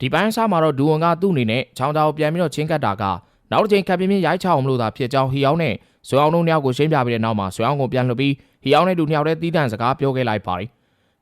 ဒီပိုင်းစားမှာတော့ဒူဝန်ကသူ့အနေနဲ့ချောင်းချောင်းပြန်ပြီးတော့ချင်းကတ်တာကနောက်တစ်ချိန်ခပ်ပြင်းပြင်းရိုက်ချအောင်မလို့သာဖြစ်ကြောင်းဟီအောင်နဲ့ဆွေအောင်တို့နှစ်ယောက်ကိုရှင်းပြပြီးတဲ့နောက်မှာဆွေအောင်ကိုပြန်လှုပ်ပြီးဟီအောင်နဲ့ဒူနှစ်ယောက်တည်းတီးတန့်စကားပြောခဲ့လိုက်ပါတယ်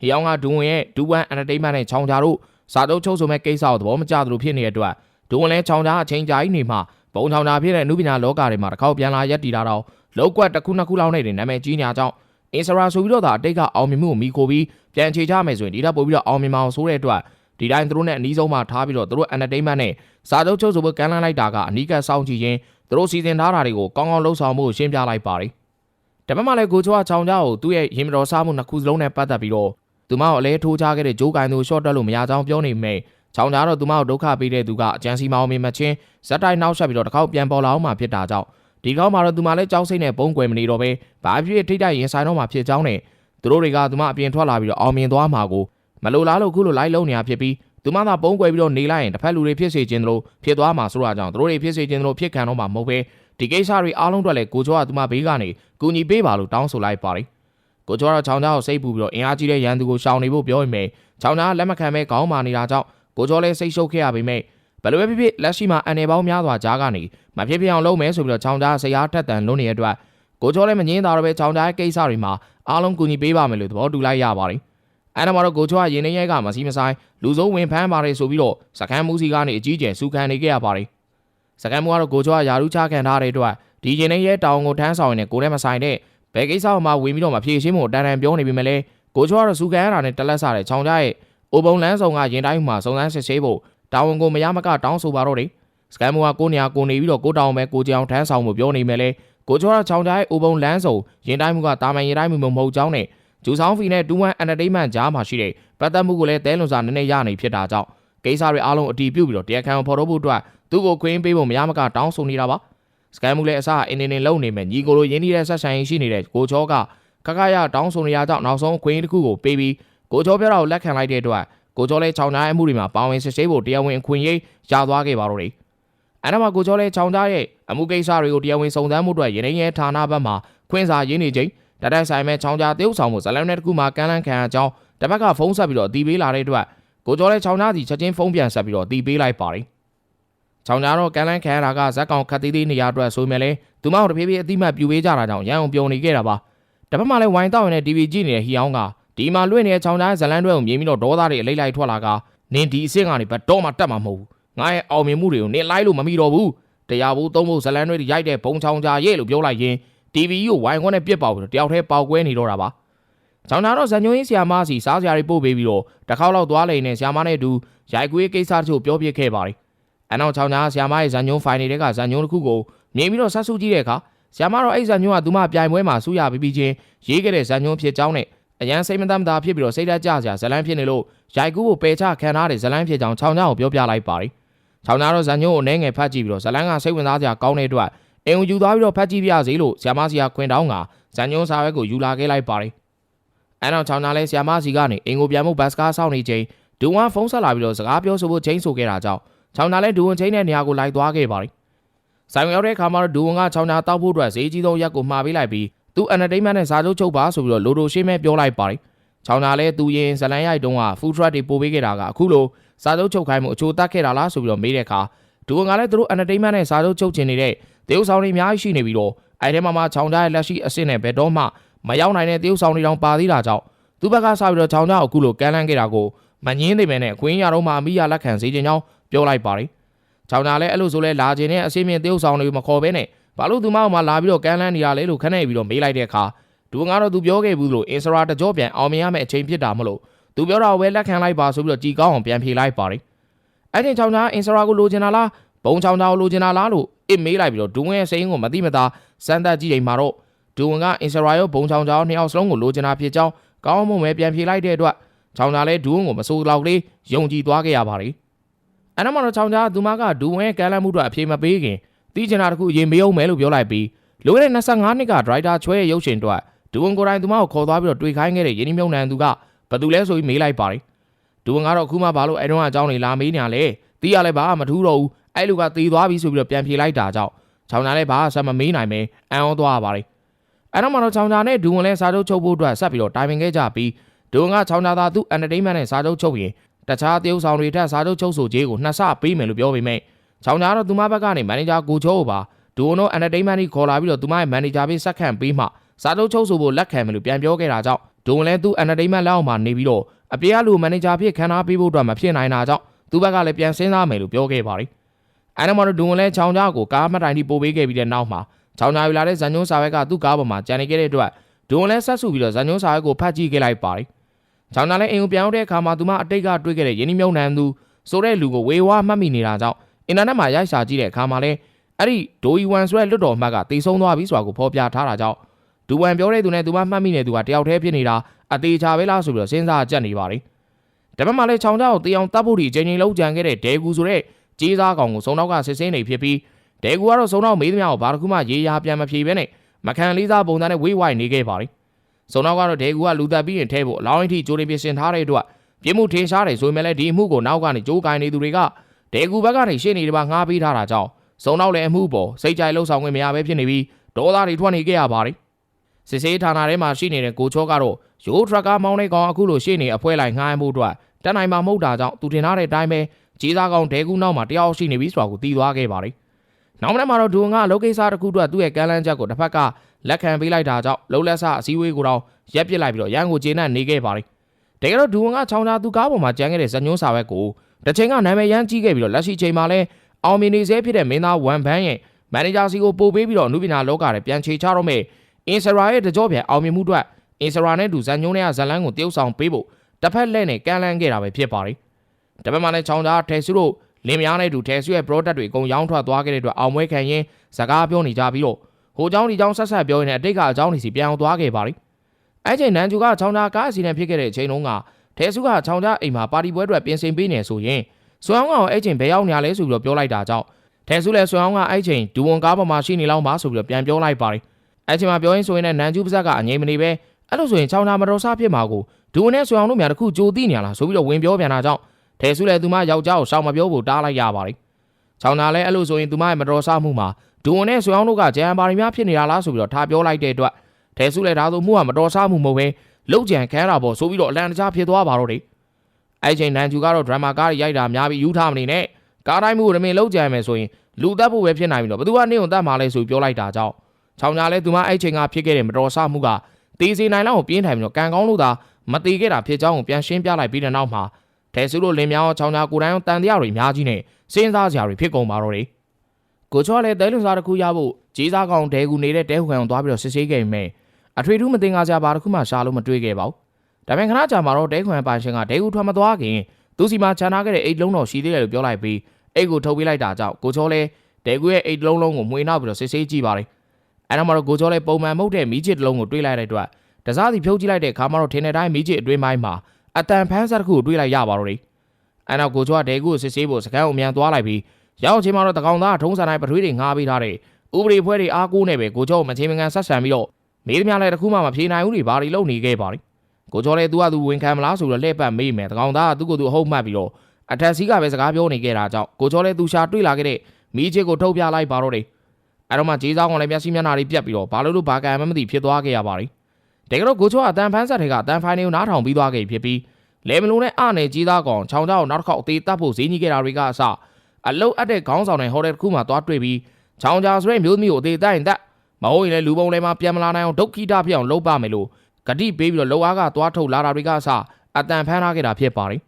ဟီအောင်ကဒူဝန်ရဲ့ဒူဝန်အန်တာတိန်မန့်နဲ့ချောင်းချာတို့စာချုပ်ချုပ်ဆိုမဲ့ကိစ္စကိုသဘောမကျသလိုဖြစ်နေတဲ့အတွက်ဒူဝန်လည်းချောင်းချာအချိန်ကြာကြီးနေမှဘုံချောင်းချာဖြစ်တဲ့အမှုပညာလောကတွေမှာတစ်ခေါက်ပြန်လာရက်တီတာတော့လောက်ကွက်တစ်ခုနှစ်ခုလောက်နဲ့တင်နာမည်ကြီးညာကြောင်းအင်စရာဆိုပြီးတော့ဒါအတိတ်ကအောင်မြင်မှုကိုမိခိုပြီးပြန်ချေချမယ်ဆိုရင်ဒီထက်ပိုပြီးတော့အောင်မြင်မအောင်ဆိုတဲ့အတွက် ဒီတိုင်းသူတို့နဲ့အနီးဆုံးမှာထားပြီးတော့သူတို့ entertainment နဲ့စာချုပ်ချုပ်ဆိုဖို့ကမ်းလှမ်းလိုက်တာကအနီးကပ်စောင့်ကြည့်ရင်းသူတို့စီစဉ်ထားတာတွေကိုကောင်းကောင်းလှုပ်ဆောင်မှုကိုရှင်းပြလိုက်ပါတယ်။ဒါပေမဲ့လည်းကိုချိုကချောင်းကြားကိုသူ့ရဲ့ရင်မတော်စားမှုနှစ်ခုစလုံးနဲ့ပတ်သက်ပြီးတော့သူမကိုအလဲထိုးချခဲ့တဲ့ဂျိုးကိုင်သူရှော့တက်လို့မရကြောင်းပြောနေမိချောင်းကြားတော့သူမကိုဒုက္ခပေးတဲ့သူကအကျန်းစီမောင်းမင်းမချင်းဇက်တိုင်းနောက်ဆက်ပြီးတော့တစ်ခေါက်ပြန်ပေါ်လာအောင်မှဖြစ်တာကြောင့်ဒီကောင်းမှာတော့သူမလည်းကြောက်စိတ်နဲ့ပုံကွယ်မနေတော့ပဲဘာဖြစ်ထိတ်တိုက်ရင်ဆိုင်တော့မှဖြစ်ကြောင်းနဲ့သူတို့တွေကသူမအပြင်ထွက်လာပြီးတော့အောင်မြင်သွားမှာကို မလိုလားလို့ခုလိုလိုက်လုံးနေတာဖြစ်ပြီးသူမသာပုံကွယ်ပြီးတော့နေလိုက်ရင်တစ်ဖက်လူတွေဖြစ်စေခြင်းတို့ဖြစ်သွားမှာဆိုတာကြောင့်သူတို့တွေဖြစ်စေခြင်းတို့ဖြစ်ခံတော့မှာမဟုတ်ပဲဒီကိစ္စတွေအားလုံးအတွက်လည်းကိုကျော်ကသူမဘေးကနေကူညီပေးပါလို့တောင်းဆိုလိုက်ပါတယ်ကိုကျော်ကတော့ချောင်းချောင်းကိုစိတ်ပူပြီးတော့အင်အားကြီးတဲ့ရန်သူကိုရှောင်နေဖို့ပြောပေမဲ့ချောင်းချောင်းလက်မခံပဲခေါင်းမာနေတာကြောင့်ကိုကျော်လည်းစိတ်ရှုပ်ခဲ့ရပေမဲ့ဘယ်လိုပဲဖြစ်ဖြစ်လက်ရှိမှာအန်နယ်ပေါင်းများစွာကြားကနေမဖြစ်ဖြစ်အောင်လုပ်မယ်ဆိုပြီးတော့ချောင်းချောင်းဆရာထက်တန်လွန်းနေတဲ့အတွက်ကိုကျော်လည်းမငင်းတာတော့ပဲချောင်းချောင်းရဲ့ကိစ္စတွေမှာအားလုံးကူညီပေးပါမယ်လို့သဘောတူလိုက်ရပါတယ် အဲ့ဒါမှတော့ကိုချွားရင်နေရဲကမစီမဆိုင်လူစုံဝင်ဖမ်းပါတယ်ဆိုပြီးတော့စကန်မှုစီကနေအကြီးကျယ်စူခံနေခဲ့ရပါတယ်စကန်မှုကတော့ကိုချွားယာရုချခံထားတဲ့အတွက်ဒီရင်နေရဲတောင်ကိုထမ်းဆောင်နေကိုလည်းမဆိုင်တဲ့ဘယ်ကိစ္စမှဝင်ပြီးတော့မဖြေရှင်းဖို့တန်တန်ပြောနေပြီမလဲကိုချွားကတော့စူခံရတာနဲ့တလက်စားတဲ့ချောင်းကြရဲ့အိုပုံလန်းဆောင်ကရင်တိုင်းမှာစုံစမ်းစစ်ဆေးဖို့တာဝန်ကိုမရမကတောင်းဆိုပါတော့တယ်စကန်မှုကကိုနေရာကိုနေပြီးတော့ကိုတောင်ပဲကိုကြောင်ထမ်းဆောင်မှုပြောနေမယ်လဲကိုချွားကချောင်းကြရဲ့အိုပုံလန်းဆောင်ရင်တိုင်းမှုကတာမန်ရင်တိုင်းမှုမဟုတ်ကြောင်းနဲ့ ဂျူဆောင်ဖီနဲ့2-1 entertainment ကြားမှာရှိတဲ့ပတ်သက်မှုကိုလည်းတဲလွန်စာနည်းနည်းရနေဖြစ်တာကြောင့်ကိစ္စတွေအားလုံးအတီးပြုတ်ပြီးတော့တရားခံကိုဖော်ထုတ်ဖို့အတွက်သူ့ကိုခွင့်ပေးဖို့မရမကတောင်းဆိုနေတာပါစကန်မှုလည်းအစအင်းနေနေလုံနေမယ်ညီကိုလိုရင်းနှီးတဲ့ဆက်ဆံရေးရှိနေတဲ့ကိုချောကခခရတောင်းဆိုနေရကြောင့်နောက်ဆုံးခွင့်တစ်ခုကိုပေးပြီးကိုချောပြောတာကိုလက်ခံလိုက်တဲ့အတွက်ကိုချောလည်းခြောင်ကြားအမှုတွေမှာပါဝင်စစ်ဆေးဖို့တရားဝင်အခွင့်အရေးရသွားခဲ့ပါတော့တယ်အဲ့ဒါမှကိုချောလည်းခြောင်ကြားရဲ့အမှုကိစ္စတွေကိုတရားဝင်စုံစမ်းမှုအတွက်ရင်းနှီးရဲဌာနဘက်မှခွင့်စာရင်းနေချိန် တတိုက်ဆိုင်မဲ့ချောင်းကြားတေးဥဆောင်မှုဇလန်နဲ့တကူမှာကမ်းလန်းခံအကြောင်းတစ်ဖက်ကဖုန်းဆက်ပြီးတော့တီးပေးလာတဲ့အတွက်ကိုကျော်လဲချောင်းကြားစီချက်ချင်းဖုန်းပြန်ဆက်ပြီးတော့တီးပေးလိုက်ပါတယ်ချောင်းကြားတော့ကမ်းလန်းခံရတာကဇက်ကောင်ခတ်သေးသေးနေရအတွက်ဆိုမြဲလဲသူမတို့တဖြည်းဖြည်းအတိမတ်ပြူပေးကြတာကြောင့်ရန်အောင်ပြုံနေခဲ့တာပါတစ်ဖက်မှာလဲဝိုင်းတောက်ရတဲ့ TV ကြည့်နေတဲ့ဟီအောင်ကဒီမှာလွင့်နေတဲ့ချောင်းကြားဇလန်တွဲကိုမြင်ပြီးတော့ဒေါသတွေအလိမ့်လိုက်ထွက်လာကနင်းဒီအစ်စ်ကနေဘတ်တော့မှတက်မှာမဟုတ်ဘူးငါရဲ့အောင်မြင်မှုတွေကိုနင်းလိုက်လို့မမိတော့ဘူးတရားဘူးသုံးဖို့ဇလန်တွေရိုက်တဲ့ဘုံချောင်းကြားရဲ့လို့ပြောလိုက်ရင် TV ကိုဝိုင်းခွန်းနဲ့ပြစ်ပေါက်ပြီးတော့တယောက်တည်းပေါက်ကွဲနေတော့တာပါ။ကျောင်းသားတော့ဇန်ညွင်းဆရာမစီစားစရာတွေပို့ပေးပြီးတော့တစ်ခေါက်လောက်သွားလိမ့်နဲ့ဆရာမနဲ့အတူရိုက်ကွေးကိစ္စတချို့ပြောပြခဲ့ပါတယ်။အနောက်ချောင်းသားဆရာမရဲ့ဇန်ညွန်းဖိုင်တွေကဇန်ညွန်းတစ်ခုကိုမြင်ပြီးတော့ဆက်စုကြည့်တဲ့အခါဆရာမတော့အဲ့ဇန်ညွန်းကသူမပြိုင်ပွဲမှာဆူရပြီးပြီးချင်းရေးခဲ့တဲ့ဇန်ညွန်းဖြစ်ကြောင်းနဲ့အရန်စိတ်မသက်မသာဖြစ်ပြီးတော့စိတ်ဓာတ်ကြစရာဇလန်းဖြစ်နေလို့ရိုက်ကူးကိုပယ်ချခံထားတဲ့ဇလန်းဖြစ်ကြောင်းချောင်းသားကိုပြောပြလိုက်ပါတယ်။ချောင်းသားတော့ဇန်ညွန်းကိုအနေငယ်ဖတ်ကြည့်ပြီးတော့ဇလန်းကစိတ်ဝင်စားစရာကောင်းတဲ့အတွက် အင်ကိုယူသွားပြီးတော့ဖတ်ကြည့်ပြစေလို့ဆ iam စီကခွင်တောင်းကဇန်ညွန်းစာရွက်ကိုယူလာခဲ့လိုက်ပါတယ်။အဲနောက်ချောင်းသားလဲဆ iam စီကနေအင်ကိုပြန်မှုဘတ်စကားစောင့်နေချိန်ဒူဝမ်ဖုန်းဆက်လာပြီးတော့စကားပြောဆိုဖို့ချိန်ဆိုခဲ့တာကြောင့်ချောင်းသားလဲဒူဝမ်ချိန်တဲ့နေရာကိုလိုက်သွားခဲ့ပါတယ်။ဆိုင်ရောက်တဲ့အခါမှာတော့ဒူဝမ်ကချောင်းသားတောက်ဖို့အတွက်ဈေးကြီးဆုံးရက်ကိုမှာပေးလိုက်ပြီးသူ entertainment နဲ့စာချုပ်ချုပ်ပါဆိုပြီးတော့လိုတိုရှင်းမဲ့ပြောလိုက်ပါတယ်။ချောင်းသားလဲသူရင်ဇလန်ရိုက်တုံးက food truck တွေပို့ပေးခဲ့တာကအခုလိုစာချုပ်ချုပ်ခိုင်းမှုအချိုးတက်ခဲ့တာလားဆိုပြီးတော့မေးတဲ့အခါ ဒူဝမ်ကလည်းသူတို့ entertainment နဲ့စာချုပ်ချုပ်ချင်နေတဲ့တရုတ်ဆောင်တွေအများကြီးရှိနေပြီးတော့အဲ့ထဲမှာမှချောင်းကြားရဲ့လက်ရှိအဆင့်နဲ့ဘယ်တော့မှမရောက်နိုင်တဲ့တရုတ်ဆောင်တွေတောင်ပါသေးတာကြောင့်သူ့ဘက်ကစပြီးတော့ချောင်းကြားကိုအခုလိုကမ်းလှမ်းခဲ့တာကိုမငင်းသိမယ်နဲ့အခွင့်အရတော့မှအမိရလက်ခံစေခြင်းကြောင်းပြောလိုက်ပါတယ်။ချောင်းကြားလည်းအဲ့လိုဆိုလဲလာခြင်းနဲ့အဆင့်မြင့်တရုတ်ဆောင်တွေမခေါ်ဘဲနဲ့ဘာလို့သူမအောင်မှလာပြီးတော့ကမ်းလှမ်းနေရလဲလို့ခနဲ့ပြီးတော့မေးလိုက်တဲ့အခါဒူငါတော့သူပြောခဲ့ဘူးလို့အင်စရာတကြောပြန်အောင်မြင်ရမယ့်အချိန်ဖြစ်တာမလို့သူပြောတာကိုပဲလက်ခံလိုက်ပါဆိုပြီးတော့ကြည်ကောင်းအောင်ပြန်ဖြေလိုက်ပါတယ်။ အဲ့ဒီချောင်းကြားအင်စရာကိုလိုချင်တာလားဘုံချောင်းချောင်းလိုချင်တာလားလို့အစ်မေးလိုက်ပြီးတော့ဒူဝင်ရဲ့စိန်ကိုမသိမသာစမ်းသပ်ကြည့်ချိန်မှာတော့ဒူဝင်ကအင်စရာရောဘုံချောင်းချောင်းနှစ်ယောက်စလုံးကိုလိုချင်တာဖြစ်ကြောင်းကောင်းမွန်ပဲပြန်ဖြေလိုက်တဲ့အတွက်ချောင်းချာလည်းဒူဝင်ကိုမစိုးတော့လေးယုံကြည်သွားခဲ့ရပါတယ်။အဲ့တော့မှတော့ချောင်းချာသူမကဒူဝင်ရဲ့ကမ်းလှမ်းမှုတို့အပြေမပေးခင်တီးချင်တာတခုရင်မေးအောင်မယ်လို့ပြောလိုက်ပြီးလိုခဲ့တဲ့25နှစ်ကဒရိုက်တာချွဲရဲ့ရုပ်ရှင်တို့ဒူဝင်ကိုယ်တိုင်သူမကိုခေါ်သွားပြီးတော့တွေ့ခိုင်းခဲ့တဲ့ယင်းနှမြုံနှံသူကဘယ်သူလဲဆိုပြီးမေးလိုက်ပါတယ်။ ဒူဝင်ကတော့အခုမှဘာလို့အဲ့တော့အကြောင်းနေလာမေးနေရလဲ။တီးရလဲဘာမှမထူးတော့ဘူးအဲ့လူကသေသွားပြီဆိုပြီးတော့ပြန်ဖြေလိုက်တာကြောင့်ချောင်းသားလည်းဘာဆက်မမေးနိုင်ပဲအံ့ဩသွားပါတယ်အဲ့တော့မှတော့ချောင်းသားနဲ့ဒူဝင်လည်းစားချုပ်ချုပ်ဖို့အတွက်ဆက်ပြီးတော့တိုင်ပင်ခဲ့ကြပြီးဒူဝင်ကချောင်းသားသာသူ့ entertainment နဲ့စားချုပ်ချုပ်ရင်တခြားတရုပ်ဆောင်တွေထက်စာချုပ်ချုပ်ဆိုကြေးကိုနှစ်ဆပေးမယ်လို့ပြောပေမဲ့ချောင်းကြားတော့သူမဘက်ကနေမန်နေဂျာကိုချိုးကိုပါဒူဝွန်တို့ entertainment ကြီးခေါ်လာပြီးတော့သူမရဲ့မန်နေဂျာပေးဆက်ခံပေးမှစာချုပ်ချုပ်ဆိုဖို့လက်ခံမယ်လို့ပြန်ပြောခဲ့တာကြောင့်ဒူဝွန်လည်းသူ entertainment လက်အောက်မှာနေပြီးတော့ အပြေအလူမန်နေဂျာဖြစ်ခန်းနာပေးဖို့အတွက်မဖြစ်နိုင်တာကြောင့်သူဘက်ကလည်းပြန်စဉ်းစားမယ်လို့ပြောခဲ့ပါတယ်။အဲ့ဒါမှတော့ဒူဝွန်လည်းချောင်းကြားကိုကားမှတ်တိုင်ထိပို့ပေးခဲ့ပြီးတဲ့နောက်မှာချောင်းကြားယူလာတဲ့ဇန်ညွန်းစာရွက်ကသူ့ကားပေါ်မှာကြံနေခဲ့တဲ့အတွက်ဒူဝွန်လည်းဆက်စုပြီးတော့ဇန်ညွန်းစာရွက်ကိုဖတ်ကြည့်ခဲ့လိုက်ပါတယ်။ချောင်းကြားလည်းအိမ်ကိုပြန်ရောက်တဲ့အခါမှာသူမအတိတ်ကတွေ့ခဲ့တဲ့ယင်းနှမြုံနှံသူဆိုတဲ့လူကိုဝေဝါးမှတ်မိနေတာကြောင့်အင်တာနက်မှာရိုက်ရှာကြည့်တဲ့အခါမှာလည်းအဲ့ဒီဒိုအီဝန်ဆိုတဲ့လွတ်တော်အမှတ်ကတေဆုံးသွားပြီဆိုတာကိုဖော်ပြထားတာကြောင့်ဒူဝန်ပြောတဲ့သူနဲ့သူမမှတ်မိနေသူကတယောက်တည်းဖြစ်နေတာ အသေးချာပဲလားဆိုပြီးတော့စဉ်းစားကြက်နေပါတယ်။ဒါပေမဲ့လည်းချောင်းကြောက်တေအောင်တပ်ဖို့ဒီအချိန်ချင်းလုံးကြံခဲ့တဲ့ဒဲကူဆိုတဲ့ကြီးစားကောင်ကိုစုံနောက်ကစစ်စင်းနေဖြစ်ပြီးဒဲကူကတော့စုံနောက်မေးသမျှကိုဘာတစ်ခုမှရေးရာပြန်မဖြေဘဲနဲ့မခံလေးစားပုံစံနဲ့ဝေးဝိုင်းနေခဲ့ပါတယ်။စုံနောက်ကတော့ဒဲကူကလူသက်ပြီးရင်ထဲဖို့အလောင်းအထိကြိုးရင်းပြင်ဆင်ထားတဲ့အတွက်ပြင်းမှုထင်ရှားတယ်ဆိုပေမဲ့လည်းဒီအမှုကိုနောက်ကနေကြိုးကင်နေသူတွေကဒဲကူဘက်ကနေရှေ့နေတွေပါငှားပေးထားတာကြောင့်စုံနောက်လည်းအမှုပေါ်စိတ်ကြိုက်လှုပ်ဆောင်ခွင့်မရဘဲဖြစ်နေပြီးဒေါသတွေထွက်နေခဲ့ရပါတယ်။ စစ်စေးဌာနထဲမှာရှိနေတဲ့ကိုချောကတော့ရိုးထရက်ကာမောင်းတဲ့ကောင်အခုလိုရှေ့နေအဖွဲလိုက်ငှားမှုအတွက်တက်နိုင်မှာမဟုတ်တာကြောင့်သူတင်ထားတဲ့အတိုင်းပဲကြီးစားကောင်ဒဲကူနောက်မှာတယောက်ရှိနေပြီဆိုတာကိုသိသွားခဲ့ပါတယ်။နောက်မနေ့မှာတော့ဒူဝငါအလုပ်ကိစ္စတစ်ခုအတွက်သူ့ရဲ့ကမ်းလှမ်းချက်ကိုတစ်ဖက်ကလက်ခံပေးလိုက်တာကြောင့်လှုပ်လက်ဆအစည်းအဝေးကိုတော့ရက်ပစ်လိုက်ပြီးတော့ရန်ကိုကျေနပ်နေခဲ့ပါတယ်။တကယ်တော့ဒူဝငါချောင်းသားသူကားပေါ်မှာကြမ်းခဲ့တဲ့ဇညွန်းစာဘက်ကိုတစ်ချိန်ကနာမည်ရမ်းကြီးခဲ့ပြီးတော့လက်ရှိချိန်မှာလဲအောင်မြင်နေစေဖြစ်တဲ့မင်းသားဝန်ဘန်းရဲ့မန်နေဂျာစီကိုပို့ပေးပြီးတော့အမှုပညာလောကထဲပြန်ချေချတော့မယ် အင်စရာရဲ့တကြောပြန်အောင်မြင်မှုအတွက်အင်စရာနဲ့တူဇန်ညုံးနဲ့ဇလန်းကိုတရုပ်ဆောင်ပေးဖို့တစ်ဖက်လက်နဲ့ကန်လန်းခဲ့တာပဲဖြစ်ပါတယ်။ဒါပေမဲ့လည်းချောင်းသားထဲစုတို့လင်းမယားနဲ့တူထဲစုရဲ့ product တွေအကုန်ရောင်းထွက်သွားခဲ့တဲ့အတွက်အောင်ပွဲခံရင်းစကားပြောနေကြပြီးတော့ဟိုเจ้าဒီเจ้าဆက်ဆက်ပြောရင်းနဲ့အတိတ်ကအเจ้าနေစီပြန်အောင်သွားခဲ့ပါတယ်။အဲ့ချိန်နန်ကျူကချောင်းသားကားအစီအစဉ်ဖြစ်ခဲ့တဲ့အချိန်တုန်းကထဲစုကချောင်းသားအိမ်မှာပါတီပွဲအတွက်ပြင်ဆင်ပေးနေဆိုရင်ဆွမ်းအောင်ကအဲ့ချိန်ဘယ်ရောက်နေရလဲဆိုပြီးတော့ပြောလိုက်တာကြောင့်ထဲစုလည်းဆွမ်းအောင်ကအဲ့ချိန်ဒူဝန်ကားပေါ်မှာရှိနေလောက်ပါဆိုပြီးတော့ပြန်ပြောလိုက်ပါတယ်။ အဲ့ချိန်မှာပြောရင်းဆိုရင်လည်းနန်ကျူပါဇက်ကအငြိမ်မနေပဲအဲ့လိုဆိုရင်ချောင်းသားမတော်စားဖြစ်မှာကိုဒူဝန်နဲ့ဆွမ်းအောင်တို့များတခုကြိုသိနေရလားဆိုပြီးတော့ဝင်ပြောပြန်တာကြောင့်ထဲစုလည်းသူမယောက်ျားကိုရှောင်မပြောဖို့တားလိုက်ရပါတယ်။ချောင်းသားလည်းအဲ့လိုဆိုရင်သူမရဲ့မတော်စားမှုမှာဒူဝန်နဲ့ဆွမ်းအောင်တို့ကဂျန်ပါရီများဖြစ်နေတာလားဆိုပြီးတော့ထားပြောလိုက်တဲ့အတွက်ထဲစုလည်းဒါဆိုမှုကမတော်စားမှုမဟုတ်ပဲလောက်ကြံခဲတာပေါ့ဆိုပြီးတော့အလန်တကြားဖြစ်သွားပါတော့တယ်။အဲ့ချိန်နန်ကျူကတော့ဒရမာကားရိုက်တာများပြီးယူထားမနေနဲ့ကားတိုင်းမှုရမင်လောက်ကြံမယ်ဆိုရင်လူတက်ဖို့ပဲဖြစ်နိုင်ပြီတော့ဘသူကနေုံတက်မှာလဲဆိုပြောလိုက်တာကြောင့် ချောင်းညာလဲသူမအဲ့ချိန်ကဖြစ်ခဲ့တဲ့မတော်ဆမှုကတေးစီနိုင်လောက်ကိုပြင်းထိုင်ပြီးတော့ကံကောင်းလို့သာမတေခဲ့တာဖြစ်ကြောင်းကိုပြန်ရှင်းပြလိုက်ပြီးတဲ့နောက်မှာဒဲဆူလိုလင်းမြောင်းချောင်းညာကိုတိုင်းတန်တရားတွေအများကြီးနဲ့စဉ်းစားစရာတွေဖြစ်ကုန်ပါတော့တယ်ကိုချောလည်းတဲလွန်စားတစ်ခုရဖို့ကြီးစားကောင်ဒဲကူနေတဲ့တဲဟူခံကိုသွားပြီးတော့စစ်ဆေးခဲ့ပေမဲ့အထွေထူးမတင်ကားစရာဘာတစ်ခုမှရှာလို့မတွေ့ခဲ့ပါဘူးဒါပေမဲ့ခဏကြာမှာတော့တဲခွန်ပိုင်ရှင်ကဒဲကူထွက်မသွားခင်သူစီမှာခြံထားခဲ့တဲ့အိတ်လုံးတော်ရှိသေးတယ်လို့ပြောလိုက်ပြီးအိတ်ကိုထုတ်ပေးလိုက်တာကြောင့်ကိုချောလည်းဒဲကူရဲ့အိတ်လုံးလုံးကိုမှွေနောက်ပြီးတော့စစ်ဆေးကြည့်ပါတယ် အဲ့တော့မှတော့ကိုချောလည်းပုံမှန်မဟုတ်တဲ့မီးချစ်တစ်လုံးကိုတွေးလိုက်တဲ့အတွက်တစားစီဖြုတ်ကြည့်လိုက်တဲ့အခါမှာတော့ထင်းတဲ့တိုင်းမီးချစ်အတွင်းပိုင်းမှာအတန်ဖန်းစားတစ်ခုကိုတွေးလိုက်ရပါတော့တယ်အဲ့တော့ကိုချောကဒဲကူကိုစစ်ဆေးဖို့စကန်ကိုမြန်သွားလိုက်ပြီးရောက်ချင်းမှာတော့တကောင်သားထုံးစံတိုင်းပထွေးတွေငှားပေးထားတဲ့ဥပဒေဖွဲ့တွေအားကိုးနေပဲကိုချောကိုမချင်းမကန်ဆက်ဆံပြီးတော့မေးသမျှလည်းတစ်ခုမှမဖြေနိုင်ဘူးတွေဘာတွေလုပ်နေခဲ့ပါလိကိုချောလည်းသူကသူဝင်ခံမလားဆိုတော့လှည့်ပတ်မေးမယ်တကောင်သားကသူ့ကိုယ်သူအဟုတ်မှတ်ပြီးတော့အထက်စီးကပဲစကားပြောနေခဲ့တာကြောင့်ကိုချောလည်းသူရှာတွေ့လာခဲ့တဲ့မိချစ်ကိုထုတ်ပြလိုက်ပါတော့တယ် အဲ့တော့မှဂျေးစားကောင်လည်းမျက်စိမျက်နှာတွေပြက်ပြီးတော့ဘာလို့လို့ဘာကံမှမသိဖြစ်သွားခဲ့ရပါလိတကယ်တော့ကိုချောကအတန်ဖန်းဆက်တွေကအတန်ဖိုင်တွေကိုနားထောင်ပြီးသွားခဲ့ဖြစ်ပြီးလေမလုံးနဲ့အနယ်ကြီးသားကောင်ချောင်းချောင်းနောက်တစ်ခေါက်အသေးတတ်ဖို့ဈေးကြီးခဲ့တာတွေကအစအလုတ်အပ်တဲ့ခေါင်းဆောင်တဲ့ဟိုတယ်တစ်ခုမှသွားတွေ့ပြီးချောင်းချာဆိုတဲ့မျိုးသမီးကိုအသေးတိုက်ရင်တက်မဟုတ်ရင်လည်းလူပုံထဲမှာပြန်မလာနိုင်အောင်ဒုက္ခိတဖြစ်အောင်လုပ်ပါမယ်လို့ဂတိပေးပြီးတော့လောအားကသွားထုတ်လာတာတွေကအစအတန်ဖမ်းထားခဲ့တာဖြစ်ပါတယ်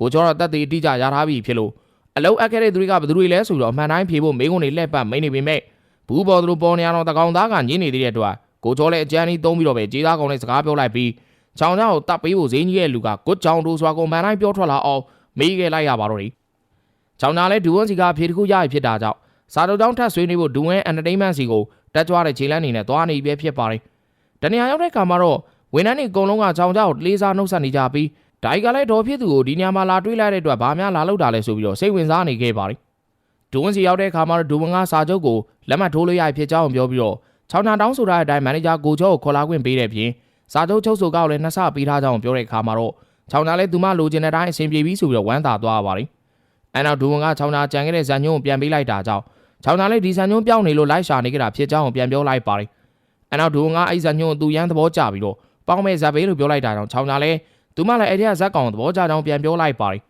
ကိုကျော်တော့တက်သေးအတိအကျရထားပြီဖြစ်လို့အလုံးအပ်ခဲ့တဲ့သူတွေကဘယ်သူတွေလဲဆိုတော့အမှန်တိုင်းဖြေဖို့မိကုန်းတွေလှည့်ပတ်မိနေပေမဲ့ ဘူးပေါ်သူတို့ပေါ်နေရတော့တကောင်သားကညင်းနေသေးတဲ့အတွက်ကိုကျော်လည်းအကြမ်းကြီးသုံးပြီးတော့ပဲကြေးသားကောင်နဲ့စကားပြောလိုက်ပြီးချောင်းချောင်းကိုတပ်ပေးဖို့ဈေးကြီးရဲ့လူကကွတ်ချောင်းတို့စွာကိုမှန်တိုင်းပြောထွက်လာအောင်မေးခဲ့လိုက်ရပါတော့တယ်ချောင်းသားလည်းဒူဝွန်စီကဖြေတစ်ခုရရဖြစ်တာကြောင့်စာတုံတောင်းထပ်ဆွေးနွေးဖို့ဒူဝွန်အန်တာတိန်မန့်စီကိုတက်ကြွတဲ့ခြေလန်းနေနဲ့သွားနေပဲဖြစ်ပါတယ်တနေရာရောက်တဲ့ခါမှာတော့ဝန်ထမ်းတွေအကုန်လုံးကချောင်းချောင်းကိုလေးစားနှုတ်ဆက်နေကြပြီးဒိုင်ကလည်းဒေါ်ဖြစ်သူကိုဒီညမှာလာတွေးလိုက်တဲ့အတွက်ဘာများလာလောက်တာလဲဆိုပြီးတော့စိတ်ဝင်စားနေခဲ့ပါတယ် ဒူဝွန်စီရောက်တဲ့ခါမှာတော့ဒူဝွန်ကစာချုပ်ကိုလက်မှတ်ထိုးလို့ရဖြစ်ကြောင်းပြောပြီးတော့ချောင်းချောင်းတောင်းဆိုတဲ့အတိုင်းမန်နေဂျာကိုကျော်ကိုခေါ်လာခွင့်ပေးတဲ့ပြင်စာချုပ်ချုပ်ဆိုကောက်လည်းနှစ်ဆပေးထားကြောင်းပြောတဲ့အခါမှာတော့ချောင်းချာလည်းသူမလိုချင်တဲ့အတိုင်းအဆင်ပြေပြီဆိုပြီးတော့ဝမ်းသာသွားပါတယ်။အဲနောက်ဒူဝန်ကချောင်းချာကြံခဲ့တဲ့ဇန်ညုံကိုပြန်ပေးလိုက်တာကြောင့်ချောင်းချာလည်းဒီဇန်ညုံပြောင်းနေလို့လိုက်ရှာနေကြတာဖြစ်ကြောင်းကိုပြန်ပြောလိုက်ပါတယ်။အဲနောက်ဒူဝန်ကအဲ့ဇန်ညုံကိုသူရန်သဘောကျပြီးတော့ပေါင်းမဲ့ဇက်ဘေးလို့ပြောလိုက်တာကြောင့်ချောင်းချာလည်းသူမလည်းအဲ့ဒီကဇက်ကောင်သဘောကျကြောင်းပြန်ပြောလိုက်ပါတယ်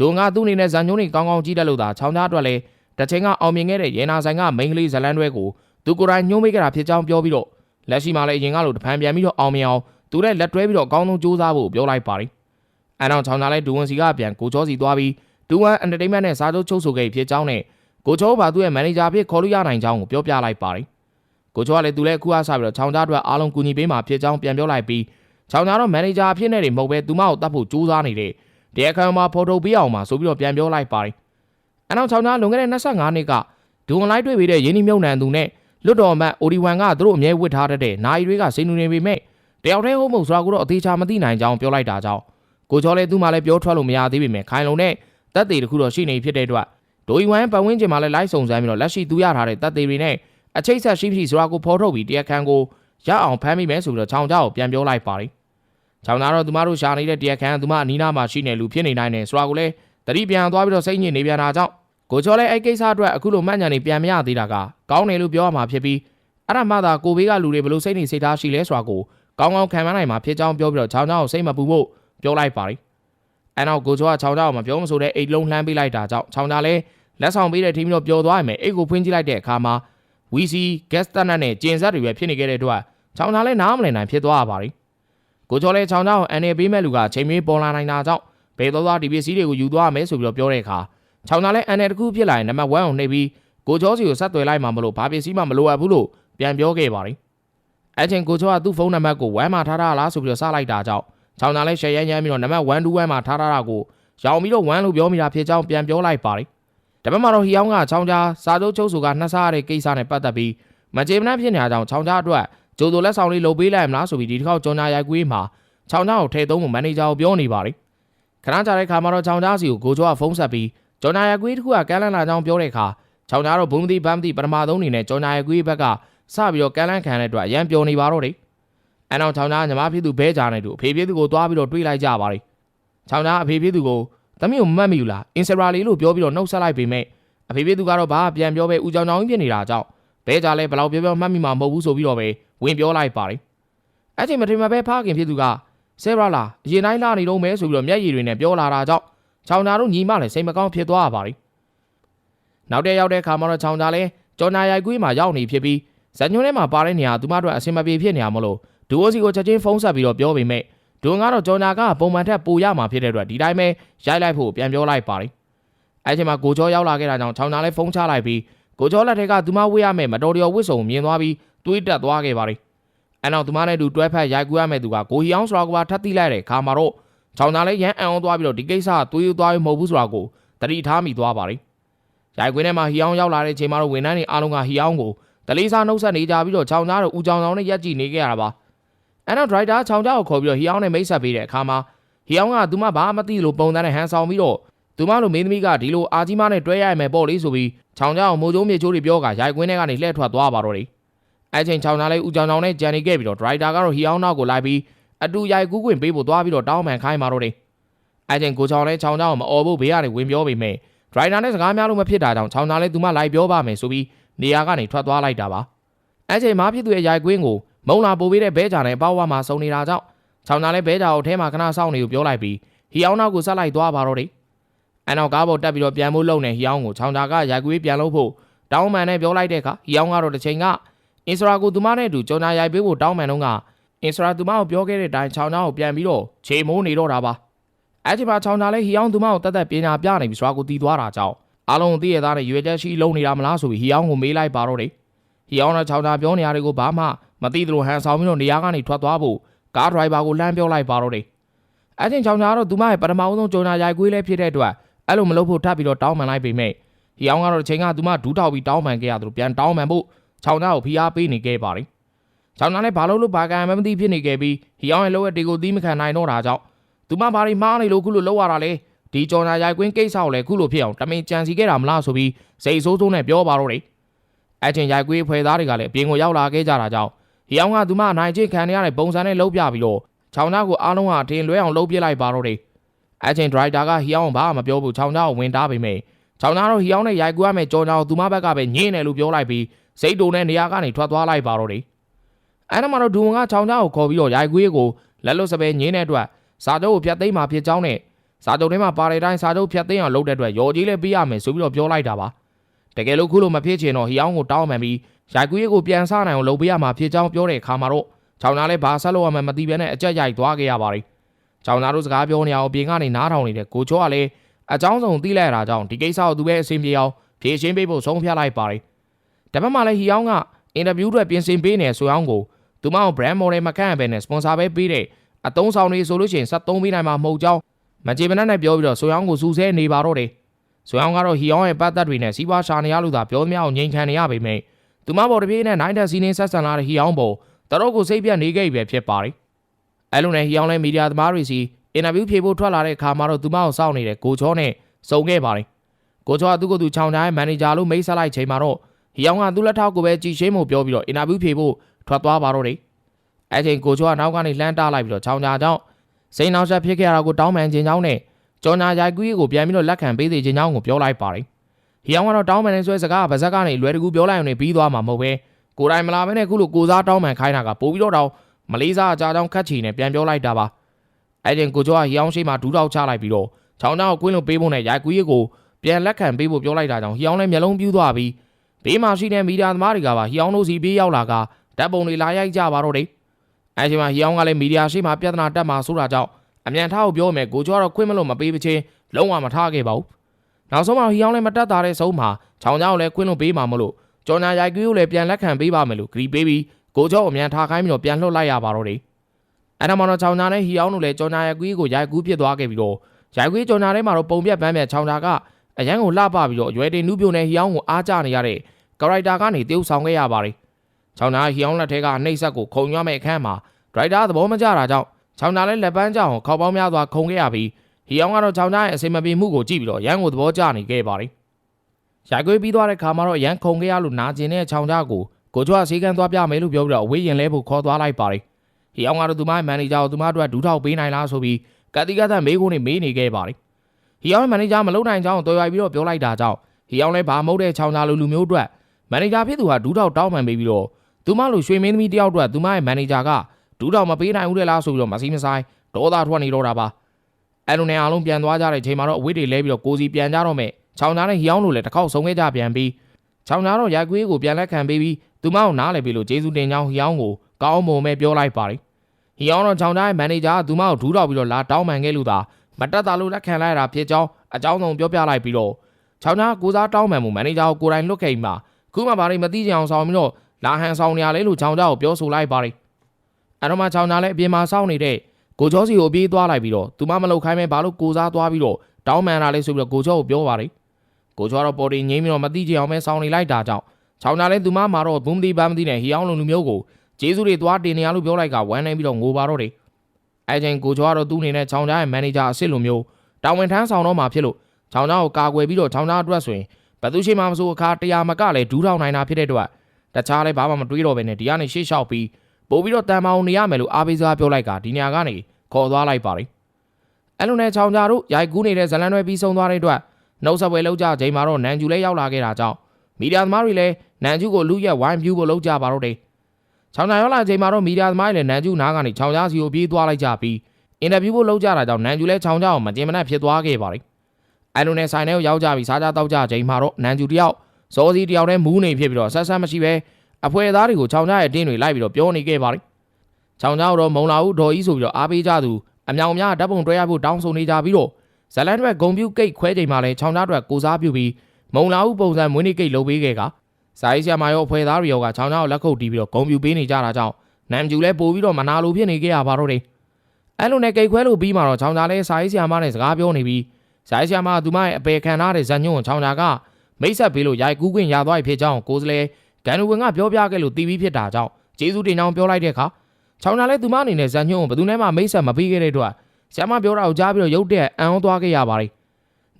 ဒုံကသူ့အနေနဲ့ဇန်ညုံတွေကောင်းကောင်းကြည့်တတ်လို့သာချောင်းသားအတွက်လည်းတစ်ချိန်ကအောင်မြင်ခဲ့တဲ့ရေနာဆိုင်ကမိန်းကလေးဇလန်းတွဲကိုသူကိုယ်တိုင်ညှိုးမိခဲ့တာဖြစ်ကြောင်းပြောပြီးတော့လက်ရှိမှာလည်းအရင်ကလိုတဖန်ပြန်ပြီးတော့အောင်မြင်အောင်သူလည်းလက်တွဲပြီးတော့အကောင်းဆုံးကြိုးစားဖို့ပြောလိုက်ပါတယ်။အဲနောက်ချောင်းသားလည်းဒူဝန်စီကပြန်ကိုချောစီသွားပြီးဒူဝန်အန်တာတိန်မန့်နဲ့စာချုပ်ချုပ်ဆိုခဲ့ဖြစ်ကြောင်းနဲ့ကိုချောဘာသူ့ရဲ့မန်နေဂျာဖြစ်ခေါ်လို့ရနိုင်ကြောင်းကိုပြောပြလိုက်ပါတယ်။ကိုချောကလည်းသူလည်းအခုအားစပြီးတော့ချောင်းသားအတွက်အားလုံးကူညီပေးမှာဖြစ်ကြောင်းပြန်ပြောလိုက်ပြီးချောင်းသားတော့မန်နေဂျာအဖြစ်နဲ့တွေမဟုတ်ပဲသူမကိုတတ်ဖို့ကြိုးစားနေတဲ့ တရားခံမှာဖော်ထုတ်ပေးအောင်ပါဆိုပြီးတော့ပြန်ပြောလိုက်ပါတယ်။အနောက်ချောင်းသားလွန်ခဲ့တဲ့25နှစ်ကဒူဝန်လိုက်တွေ့ပြီးတဲ့ရင်းနှီးမြုပ်နှံသူနဲ့လွတ်တော်မှအိုဒီဝန်ကသူတို့အမြဲဝစ်ထားတဲ့နာယီတွေကစိန်နူနေပေမဲ့တယောက်တည်းဟုတ်မဟုတ်ဆိုတာကိုတော့အသေးချာမသိနိုင်ကြောင်းပြောလိုက်တာကြောင့်ကိုချောလည်းသူ့မှလည်းပြောထွက်လို့မရသေးပေမဲ့ခိုင်လုံနဲ့တပ်သေးတခုတော့ရှိနေဖြစ်တဲ့အတွက်ဒိုယီဝမ်ပတ်ဝန်းကျင်မှာလည်းလိုက်စုံစမ်းပြီးတော့လက်ရှိသူရထားတဲ့တပ်သေးတွေနဲ့အချိတ်ဆက်ရှိဖြစ်ဆိုတာကိုဖော်ထုတ်ပြီးတရားခံကိုရအောင်ဖမ်းမိမယ်ဆိုပြီးတော့ချောင်းကြောက်ပြန်ပြောလိုက်ပါတယ်။ ချောင်းသားတော့သူမတို့ရှာနေတဲ့တရားခံကသူမအနီးနားမှာရှိနေလူဖြစ်နေနိုင်တယ်ဆိုတာကိုလည်းတတိပြန်သွားပြီးတော့စိတ်ညစ်နေပြန်တာကြောင့်ကိုချောလည်းအဲ့ကိစ္စအတွက်အခုလိုမှတ်ညာနေပြန်မရသေးတာကကောင်းတယ်လို့ပြောရမှာဖြစ်ပြီးအဲ့ဒါမှသာကိုဘေးကလူတွေဘယ်လိုစိတ်နေစိတ်ထားရှိလဲဆိုတာကိုကောင်းကောင်းခံမနိုင်မှာဖြစ်ကြောင်းပြောပြီးတော့ချောင်းချောင်းကိုစိတ်မပူဖို့ပြောလိုက်ပါတယ်။အဲနောက်ကိုချောကချောင်းချောင်းကိုမပြောမဆိုတဲ့အိတ်လုံးလှမ်းပေးလိုက်တာကြောင့်ချောင်းချောင်းလည်းလက်ဆောင်ပေးတဲ့ထီးမျိုးပျော်သွားရမယ်အိတ်ကိုဖွင့်ကြည့်လိုက်တဲ့အခါမှာဝီစီဂက်စတနတ်နဲ့ကျင်ဆက်တွေပဲဖြစ်နေခဲ့တဲ့အတွက်ချောင်းချောင်းလည်းနားမလည်နိုင်ဖြစ်သွားရပါတယ်။ ကိုချောလည်းချောင်းချောင်းကိုအန်နေပေးမဲ့လူကချိန်မင်းပေါ်လာနိုင်တာကြောင့်ဘယ်တော့သွားဒီပစ္စည်းတွေကိုယူသွားမယ်ဆိုပြီးတော့ပြောတဲ့အခါချောင်းချောင်းလည်းအန်နေတစ်ခုဖြစ်လာရင်နံပါတ်1ကိုနှိပ်ပြီးကိုချောစီကိုဆက်သွယ်လိုက်မှမလို့ဘာပစ္စည်းမှမလိုအပ်ဘူးလို့ပြန်ပြောခဲ့ပါတယ်။အဲ့ချိန်ကိုချောကသူ့ဖုန်းနံပါတ်ကိုဝမ်းမှာထားထားလားဆိုပြီးတော့စလိုက်တာကြောင့်ချောင်းသားလည်းရှယ်ရမ်းရမ်းပြီးတော့နံပါတ်1 2 1မှာထားထားတာကိုရောင်ပြီးတော့1လို့ပြောမိတာဖြစ်ကြောင်းပြန်ပြောလိုက်ပါတယ်။ဒါပေမဲ့တော့ဟီယောင်းကချောင်းကြားစာချုပ်ချုပ်ဆိုကနှက်စားရတဲ့ကိစ္စနဲ့ပတ်သက်ပြီးမကြေမနက်ဖြစ်နေတာကြောင့်ချောင်းကြားအတွက် ဂျိုတိုလက်ဆောင်လေးလုပ်ပေးလိုက်မလားဆိုပြီးဒီတစ်ခေါက်ကြော်ညာရိုက်ကွေးမှာချောင်းကြားကိုထည့်သုံးဖို့မန်နေဂျာကိုပြောနေပါတယ်။ခဏကြာတဲ့ခါမှာတော့ချောင်းကြားစီကိုကိုချောကဖုန်းဆက်ပြီးကြော်ညာရိုက်ကွေးတစ်ခုကကမ်းလန်းလာကြောင်းပြောတဲ့အခါချောင်းကြားတော့ဘုံမသိဗမ်းမသိပထမဆုံးအနေနဲ့ကြော်ညာရိုက်ကွေးဘက်ကစပြီးတော့ကမ်းလန်းခံတဲ့အတွက်အရန်ပျော်နေပါတော့တယ်။အဲနောက်ချောင်းသားညီမဖြစ်သူဘဲကြနေသူအဖေဖြစ်သူကိုသွားပြီးတော့တွေးလိုက်ကြပါတယ်။ချောင်းသားအဖေဖြစ်သူကိုသမီးကိုမမှတ်မိဘူးလားအင်စတာလေးလို့ပြောပြီးတော့နှုတ်ဆက်လိုက်ပေမဲ့အဖေဖြစ်သူကတော့ဘာပြန်ပြောပဲဦးကြောင်ကြောင်ကြီးဖြစ်နေတာကြောင့် ဘဲကြလဲဘယ်လောက်ပြောပြောမှတ်မိမှာမဟုတ်ဘူးဆိုပြီးတော့ပဲဝင်ပြောလိုက်ပါတယ်။အဲ့ချိန်မထင်မှပဲဖခင်ဖြစ်သူကဆဲရာလာအရင်တိုင်းလာနေတော့မဲဆိုပြီးတော့မျက်ရည်တွေနဲ့ပြောလာတာကြောင့်ချောင်းသားတို့ညီမလည်းစိတ်မကောင်းဖြစ်သွားပါတယ်။နောက်တဲ့ရောက်တဲ့အခါမှာတော့ချောင်းသားလည်းကြော်ညာရိုက်ကွေးမှာရောက်နေဖြစ်ပြီးဇန်ညွန်းထဲမှာပါတဲ့နေရာသူမတို့အဆင်မပြေဖြစ်နေရမလို့ဒူအိုစီကိုချက်ချင်းဖုန်းဆက်ပြီးတော့ပြောပေမဲ့ဒွန်ကတော့ကြော်ညာကပုံမှန်ထက်ပိုရမှာဖြစ်တဲ့အတွက်ဒီတိုင်းပဲရိုက်လိုက်ဖို့ပြန်ပြောလိုက်ပါတယ်။အဲဒီချိန်မှာကိုကျော်ရောက်လာခဲ့တာကြောင့်ချောင်းသားလည်းဖုန်းချလိုက်ပြီး ကိုကျော်လက်ထက်ကသူမဝေးရမယ်မတော်တရောဝစ်စုံမြင်သွားပြီးတွေးတက်သွားခဲ့ပါတယ်။အဲနောက်သူမနဲ့တူတွဲဖက်ရိုက်ကူးရမယ်သူကကိုဟီအောင်ဆိုတာကပါထပ်တိလိုက်တဲ့ခါမှာတော့ချောင်းသားလည်းရန်အံ့ဩသွားပြီးတော့ဒီကိစ္စသွေးသွားရမဟုတ်ဘူးဆိုတာကိုတတိထားမိသွားပါတယ်။ရိုက်ကွင်းထဲမှာဟီအောင်ရောက်လာတဲ့ချိန်မှာတော့ဝန်ထမ်းတွေအားလုံးကဟီအောင်ကိုတလေးစားနှုတ်ဆက်နေကြပြီးတော့ချောင်းသားတို့ဦးချောင်းဆောင်နဲ့ရက်ကြည့်နေခဲ့ရတာပါအဲနောက်ဒရိုက်တာချောင်းသားကိုခေါ်ပြီးတော့ဟီအောင်နဲ့မိတ်ဆက်ပေးတဲ့အခါမှာဟီအောင်ကသူမဘာမှမသိလို့ပုံစံနဲ့ဟန်ဆောင်ပြီးတော့ သူမလိုမင်းသမီးကဒီလိုအာကြီးမနဲ့တွဲရရမယ်ပေါ့လေဆိုပြီးချောင်းသားကိုမိုးကျုံးမြေချိုးတွေပြောကရိုက်ကွင်းထဲကနေလှည့်ထွက်သွားပါတော့တယ်အဲချိန်ချောင်းသားလေးဦးချောင်းဆောင်နဲ့ကြံနေခဲ့ပြီးတော့ဒရိုက်တာကတော့ဟီအောင်နောက်ကိုလိုက်ပြီးအတူရိုက်ကူးခွင့်ပေးဖို့သွားပြီးတော့တောင်းပန်ခိုင်းပါတော့တယ်အဲချိန်ကိုချောင်းနဲ့ချောင်းသားကိုမအော်ဖို့ဘေးကနေဝင်ပြောပေမဲ့ဒရိုက်တာနဲ့စကားများလို့မဖြစ်တာကြောင့်ချောင်းသားလေးသူမလိုက်ပြောပါမယ်ဆိုပြီးနေရာကနေထွက်သွားလိုက်တာပါအဲချိန်မှာဖြစ်သူရဲ့ရိုက်ကွင်းကိုမုံလာပို့ပေးတဲ့ဘဲကြာနဲ့အပေါက်ဝါမှာစုံနေတာကြောင့်ချောင်းသားလည်းဘဲကြာကိုထဲမှာခဏစောင့်နေကိုပြောလိုက်ပြီးဟီအောင်နောက်ကိုဆက်လိုက်သွားပါတော့တယ် အနောက်ကားပေါ်တက်ပြီးတော့ပြန်ဖို့လုံနေဟီအောင်ကိုချောင်းသားကရိုက်ကွေးပြန်လို့ဖို့တောင်းပန်နဲ့ပြောလိုက်တဲ့အခါဟီအောင်ကတော့တစ်ချိန်ကအင်စရာကိုသူမနဲ့အတူကြော်ညာရိုက်ပေးဖို့တောင်းပန်တော့ကအင်စရာသူမကိုပြောခဲ့တဲ့အတိုင်းချောင်းသားကိုပြန်ပြီးတော့ခြေမိုးနေတော့တာပါအဲ့ဒီမှာချောင်းသားလည်းဟီအောင်သူမကိုတတ်တတ်ပညာပြနေပြီးစွာကိုတီးသွားတာကြောင့်အားလုံးသိရသားနဲ့ရွေချက်ရှိလုံးနေတာမလားဆိုပြီးဟီအောင်ကိုမေးလိုက်ပါတော့တယ်ဟီအောင်နဲ့ချောင်းသားပြောနေရတယ်ကိုဘာမှမသိသလိုဟန်ဆောင်ပြီးတော့နေရာကနေထွက်သွားဖို့ကားဒရိုင်ဘာကိုလှမ်းပြောလိုက်ပါတော့တယ်အဲ့ချိန်ချောင်းသားတော့သူမရဲ့ပထမဆုံးကြုံနာရိုက်ကွေးလဲဖြစ်တဲ့အတွက် အဲ့လိုမလုပ်ဖို့ထပ်ပြီးတော့တောင်းပန်လိုက်ပေမဲ့ဟီအောင်ကတော့အချိန်ကသူမဒူးထောက်ပြီးတောင်းပန်ခဲ့ရသလိုပြန်တောင်းပန်ဖို့ချောင်းသားကိုဖိအားပေးနေခဲ့ပါတယ်ချောင်းသားလည်းဘာလို့လို့ဘာကံမှမသိဖြစ်နေခဲ့ပြီးဟီအောင်ရဲ့လောရဲ့တေကိုသီးမခံနိုင်တော့တာကြောင့်သူမဘာတွေမှားနေလို့ခုလိုလောက်ရတာလဲဒီကြော်နာရိုက်ကွင်းကိစ္စကိုလည်းခုလိုဖြစ်အောင်တမင်ကြံစီခဲ့တာမလားဆိုပြီးစိတ်ဆိုးဆိုးနဲ့ပြောပါတော့တယ်အဲ့ချိန်ရိုက်ကွေးဖွဲ့သားတွေကလည်းအပြင်ကိုရောက်လာခဲ့ကြတာကြောင့်ဟီအောင်ကသူမနိုင်ချင်းခံရတဲ့ပုံစံနဲ့လှုပ်ပြပြီးတော့ချောင်းသားကိုအားလုံးကအထင်လွဲအောင်လှုပ်ပြလိုက်ပါတော့တယ် အဲ့ချိန်ဒရိုက်တာကဟီအောင်ဘာမှမပြောဘူးချောင်းသားကိုဝင်တားပေမဲ့ချောင်းသားတော့ဟီအောင်နဲ့ရိုက်ကွေးရမယ်ကြော်ညာကိုသူမဘက်ကပဲညင်းတယ်လို့ပြောလိုက်ပြီးစိတ်တုံနဲ့နေရာကနေထွက်သွားလိုက်ပါတော့တယ်အဲ့ဒါမှတော့ဒူဝန်ကချောင်းသားကိုခေါ်ပြီးတော့ရိုက်ကွေးကိုလက်လွတ်စပယ်ညင်းတဲ့အတွက်စာချုပ်ကိုပြတ်သိမ်းမှာဖြစ်ကြောင်းနဲ့စာချုပ်ထဲမှာပါတဲ့အတိုင်းစာချုပ်ဖြတ်သိမ်းအောင်လုပ်တဲ့အတွက်ရော်ကြီးလည်းပေးရမယ်ဆိုပြီးတော့ပြောလိုက်တာပါတကယ်လို့ခုလိုမဖြစ်ချင်တော့ဟီအောင်ကိုတောင်းပန်ပြီးရိုက်ကူးရေးကိုပြန်ဆနိုင်အောင်လုပ်ပေးရမှာဖြစ်ကြောင်းပြောတဲ့အခါမှာတော့ချောင်းသားလည်းဘာဆက်လို့ရမှမသိဘဲနဲ့အကြက်ရိုက်သွားခဲ့ရပါတယ် ချောင်းသားတို့စကားပြောနေအောင်အပြင်ကနေနားထောင်နေတဲ့ကိုချောကလည်းအကြောင်းစုံသိလိုက်ရတာကြောင့်ဒီကိစ္စကိုသူပဲအဆင်ပြေအောင်ဖြေရှင်းပေးဖို့ဆုံးဖြတ်လိုက်ပါတယ်တပတ်မှလည်းဟီအောင်ကအင်တာဗျူးတွေပြင်ဆင်ပေးနေဆိုအောင်ကိုသူမကို brand model မခန့်ရဘဲနဲ့ sponsor ပဲပေးတဲ့အတုံးဆောင်တွေဆိုလို့ရှိရင်73ပေးနိုင်မှာမဟုတ်ကြောင်းမကြေမနက်နဲ့ပြောပြီးတော့ဆိုအောင်ကိုစူးစဲနေပါတော့တယ်ဆိုအောင်ကတော့ဟီအောင်ရဲ့ပတ်သက်တွေနဲ့စီးပွားရှာနေရလို့သာပြောသမျှအောင်ငြိမ်ခံနေရပေမယ့်သူမပေါ်တစ်ပြေးနဲ့နိုင်တဲ့စီးနေဆက်ဆံလာတဲ့ဟီအောင်ပေါ်တတော့ကိုစိတ်ပြတ်နေခဲ့ပြီပဲဖြစ်ပါတယ် အဲလိုနဲ့ဟီအောင်လည်းမီဒီယာသမားတွေစီအင်တာဗျူးဖြေဖို့ထွက်လာတဲ့အခါမှာတော့သူမကိုစောင့်နေတဲ့ကိုချောနဲ့စုံခဲ့ပါတယ်ကိုချောကသူ့ကိုယ်သူချောင်းတိုင်းမန်နေဂျာလို့မိတ်ဆက်လိုက်ချိန်မှာတော့ဟီအောင်ကသူ့လက်ထောက်ကိုပဲကြည်ရှင်းမှုပြောပြီးတော့အင်တာဗျူးဖြေဖို့ထွက်သွားပါတော့တယ်အဲချိန်ကိုချောကနောက်ကနေလှမ်းတားလိုက်ပြီးတော့ချောင်းကြားကြောင့်စိန်နောက်ဆက်ဖြစ်ခဲ့ရတာကိုတောင်းပန်ခြင်းကြောင့်နဲ့ကြော်ညာရိုက်ကူးရေးကိုပြန်ပြီးတော့လက်ခံပေးစေခြင်းကြောင့်ကိုပြောလိုက်ပါတယ်ဟီအောင်ကတော့တောင်းပန်နေဆွဲစကားကဗဇက်ကနေအလွယ်တကူပြောလိုက်ရုံနဲ့ပြီးသွားမှာမဟုတ်ပဲကိုယ်တိုင်မလာဘဲနဲ့ခုလိုကိုစားတောင်းပန်ခိုင်းတာကပို့ပြီးတော့တော့ မလေးစားအကြကြောင်းခတ်ချီနဲ့ပြန်ပြောလိုက်တာပါအဲ့ချိန်ကိုကျော်ကဟီအောင်ရှိမှဒူးတောက်ချလိုက်ပြီးတော့ချောင်းချောင်းကိုကွင်းလို့ပေးဖို့နဲ့ရိုက်ကူးရေးကိုပြန်လက်ခံပေးဖို့ပြောလိုက်တာကြောင့်ဟီအောင်လည်းမျက်လုံးပြူးသွားပြီးဘေးမှာရှိတဲ့မီဒီယာသမားတွေကပါဟီအောင်တို့စီပြေးရောက်လာကဓာတ်ပုံတွေလာရိုက်ကြပါတော့တယ်အဲ့ချိန်မှာဟီအောင်ကလည်းမီဒီယာရှိမှပြဿနာတက်မှာဆိုတာကြောင့်အမြန်ထားကိုပြောမယ်ကိုကျော်ကတော့ခွင့်မလို့မပေးပချင်းလုံးဝမထားခဲ့ပါဘူးနောက်ဆုံးမှာဟီအောင်လည်းမတက်တာတဲ့ဆုံးမှာချောင်းချောင်းကိုလည်းခွင့်လို့ပေးမှာမလို့ကြော်ညာရိုက်ကူးကိုလည်းပြန်လက်ခံပေးပါမယ်လို့ဂရီပေးပြီး ကိုကျော်အမြန်ထားခိုင်းပြီးတော့ပြန်လှုပ်လိုက်ရပါတော့တယ်အဲ့ဒါမှတော့ချောင်းချာနဲ့ဟီအောင်တို့လည်းကြော်ညာရိုက်ကူးကိုရိုက်ကူးဖြစ်သွားခဲ့ပြီးတော့ရိုက်ကူးကြော်ညာထဲမှာတော့ပုံပြက်ပန်းပြက်ချောင်းချာကအရန်ကိုလှပပြီးတော့ရွယ်တင်နူးပြိုနဲ့ဟီအောင်ကိုအားကျနေရတဲ့ကရိုက်တာကနေတရုပ်ဆောင်ခဲ့ရပါတယ်ချောင်းချာဟီအောင်လက်ထဲကနှိပ်ဆက်ကိုခုံရွက်မဲ့အခန်းမှာဒရိုက်တာသဘောမကျတာကြောင့်ချောင်းချာလည်းလက်ပန်းကြအောင်ခေါက်ပေါင်းများစွာခုံခဲ့ရပြီးဟီအောင်ကတော့ချောင်းချာရဲ့အစိမပြေမှုကိုကြည့်ပြီးတော့ရန်ကိုသဘောကျနေခဲ့ပါတယ်ရိုက်ကွေးပြီးသွားတဲ့ခါမှာတော့ရန်ခုံခဲ့ရလို့နာကျင်တဲ့ချောင်းချာကို ကိုကျွတ်ဆေးကန်းသွားပြမယ်လို့ပြောပြီးတော့အဝေးရင်လဲဖို့ခေါ်သွားလိုက်ပါတယ်ဟီအောင်ကတော့သူမရဲ့မန်နေဂျာကိုသူမတို့ကဒူးထောက်ပေးနိုင်လားဆိုပြီးကတိကတ်မေးခွန်းနဲ့မေးနေခဲ့ပါတယ်ဟီအောင်ရဲ့မန်နေဂျာမလုပ်နိုင်ကြောင်းတော်ရွာပြီးတော့ပြောလိုက်တာကြောင့်ဟီအောင်လည်းဘာမဟုတ်တဲ့ချောင်းချာလူလူမျိုးအတွက်မန်နေဂျာဖြစ်သူဟာဒူးထောက်တောင်းပန်ပေးပြီးတော့သူမလိုရွှေမင်းသမီးတယောက်အတွက်သူမရဲ့မန်နေဂျာကဒူးထောက်မပေးနိုင်ဘူးလေလားဆိုပြီးတော့မစီမဆိုင်ဒေါသထွက်နေတော့တာပါအဲ့လိုနဲ့အားလုံးပြန်သွားကြတဲ့ချိန်မှာတော့အဝေးတွေလဲပြီးတော့ကိုစီပြန်ကြတော့မယ်ချောင်းချာနဲ့ဟီအောင်တို့လည်းတစ်ခေါက်ဆုံးခဲ့ကြပြန်ပြီးချောင်းချာတော့ရိုက်ကွေးကိုပြန်လက်ခံပေးပြီး သူမအောင်နားလည်ပြီးလို့ကျေးဇူးတင်ကြောင်းဟီအောင်ကိုကောင်းမွန်မဲ့ပြောလိုက်ပါတယ်ဟီအောင်တော့ချောင်းချာရဲ့မန်နေဂျာကသူမကိုဒူးတော့ပြီးတော့လာတောင်းပန်ခဲ့လို့သာမတက်တာလို့လက်ခံလိုက်တာဖြစ်ကြောင်းအကြောင်းစုံပြောပြလိုက်ပြီးတော့ချောင်းချာကိုစားတောင်းပန်မှုမန်နေဂျာကိုကိုယ်တိုင်လွတ်ခဲ့ပြီးမှခုမှဘာတွေမသိကြအောင်ဆောင်ပြီးတော့လာဟန်ဆောင်နေရလဲလို့ချောင်းချာကိုပြောဆိုလိုက်ပါတယ်အဲ့တော့မှချောင်းချာလည်းအပြင်မှာစောင့်နေတဲ့ကိုကျော်စီကိုပြေးသွားလိုက်ပြီးတော့သူမမလုပ်ခိုင်းမဲ့ဘာလို့ကိုစားသွားပြီးတော့တောင်းပန်တာလဲဆိုပြီးတော့ကိုကျော်ကိုပြောပါတယ်ကိုကျော်တော့ပေါ်တင်ငိမ့်ပြီးတော့မသိကြအောင်ပဲစောင့်နေလိုက်တာကြောင့် ချောင်းချာလည်းသူမမှာတော့ဘူးမသိဘာမသိနဲ့ဟီအောင်လုံလူမျိုးကိုကျေးဇူးတွေသွားတင်နေရလို့ပြောလိုက်ကဝမ်းနေပြီးတော့ငိုပါတော့တယ်အဲချိန်ကိုကျော်ကတော့သူ့အနေနဲ့ချောင်းချာရဲ့မန်နေဂျာအစ်စ်လိုမျိုးတာဝန်ထမ်းဆောင်တော့မှာဖြစ်လို့ချောင်းချာကိုကာကွယ်ပြီးတော့ချောင်းချာအတွက်ဆိုရင်ဘသူရှိမှမဆိုအခါတရားမကလည်းဒူးထောင်နိုင်တာဖြစ်တဲ့အတွက်တခြားလည်းဘာမှမတွေးတော့ဘဲနဲ့ဒီကနေရှေ့လျှောက်ပြီးပို့ပြီးတော့တန်မောင်နေရမယ်လို့အားပေးစကားပြောလိုက်ကဒီနေရာကနေခေါ်သွားလိုက်ပါတယ်အဲ့လိုနဲ့ချောင်းချာတို့ရိုက်ကူးနေတဲ့ဇလန်တွေပြီးဆုံးသွားတဲ့အတွက်နှုတ်ဆက်ပွဲလောက်ကြချိန်မှာတော့နန်ကျူလည်းရောက်လာခဲ့တာကြောင့် မီဒီယာသမားတွေလည်းနန်ကျူကိုလူရက်ဝိုင်းပြူဖို့လောက်ကြပါတော့တယ်ချောင်းချာရောက်လာချိန်မှာတော့မီဒီယာသမားတွေလည်းနန်ကျူနားကနေချောင်းချာစီကိုပြေးသွားလိုက်ကြပြီးအင်တာဗျူးဖို့လောက်ကြတာကြောင့်နန်ကျူလည်းချောင်းချာကိုမကျင်မနှက်ဖြစ်သွားခဲ့ပါတယ်အဲ့လိုနဲ့ဆိုင်ထဲကိုရောက်ကြပြီးစားကြတောက်ကြချိန်မှာတော့နန်ကျူတယောက်ဇောစီတယောက်တည်းမူးနေဖြစ်ပြီးတော့ဆက်ဆက်မရှိပဲအဖွဲသားတွေကိုချောင်းချာရဲ့တင်းတွေလိုက်ပြီးတော့ပြောနေခဲ့ပါတယ်ချောင်းချာတော့မုံလာဦးဒေါ်ကြီးဆိုပြီးတော့အားပေးကြသူအမြောင်များဓာတ်ပုံတွဲရဖို့တောင်းဆိုနေကြပြီးတော့ဇလန်တွေဂုံပြူကိတ်ခွဲချိန်မှာလဲချောင်းချားတွေကိုစားပြုပြီး မုံလာဦးပုံစံမွေးနေ့ကိတ်လုပ်ပေးခဲ့ကဇာရေးဆရာမရောဖွဲသားတွေရောကချောင်းချားကိုလက်ခုပ်တီးပြီးတော့ဂုံပြူပေးနေကြတာကြောင့်နမ်ကျူလဲပို့ပြီးတော့မနာလိုဖြစ်နေကြရပါတော့တယ်အဲ့လိုနဲ့ကိတ်ခွဲလို့ပြီးမှတော့ချောင်းချားလဲဇာရေးဆရာမနဲ့စကားပြောနေပြီးဇာရေးဆရာမကသူမရဲ့အပေခံထားတဲ့ဇန်ညွန့်ကိုချောင်းချားကမိတ်ဆက်ပေးလို့ရိုက်ကူးခွင့်ရသွားပြီဖြစ်ကြောင်းကိုစလဲဂန်နူဝင်ကပြောပြခဲ့လို့တီးပြီးဖြစ်တာကြောင့်ကျေးဇူးတင်ကြောင်းပြောလိုက်တဲ့အခါချောင်းချားလဲသူမအနေနဲ့ဇန်ညွန့်ကိုဘယ်သူနဲ့မှမိတ်ဆက်မပေးခဲ့တဲ့အတွက်ဆရာမပြောတာကိုကြားပြီးတော့ရုတ်တဲ့အံ့ဩသွားခဲ့ရပါတယ်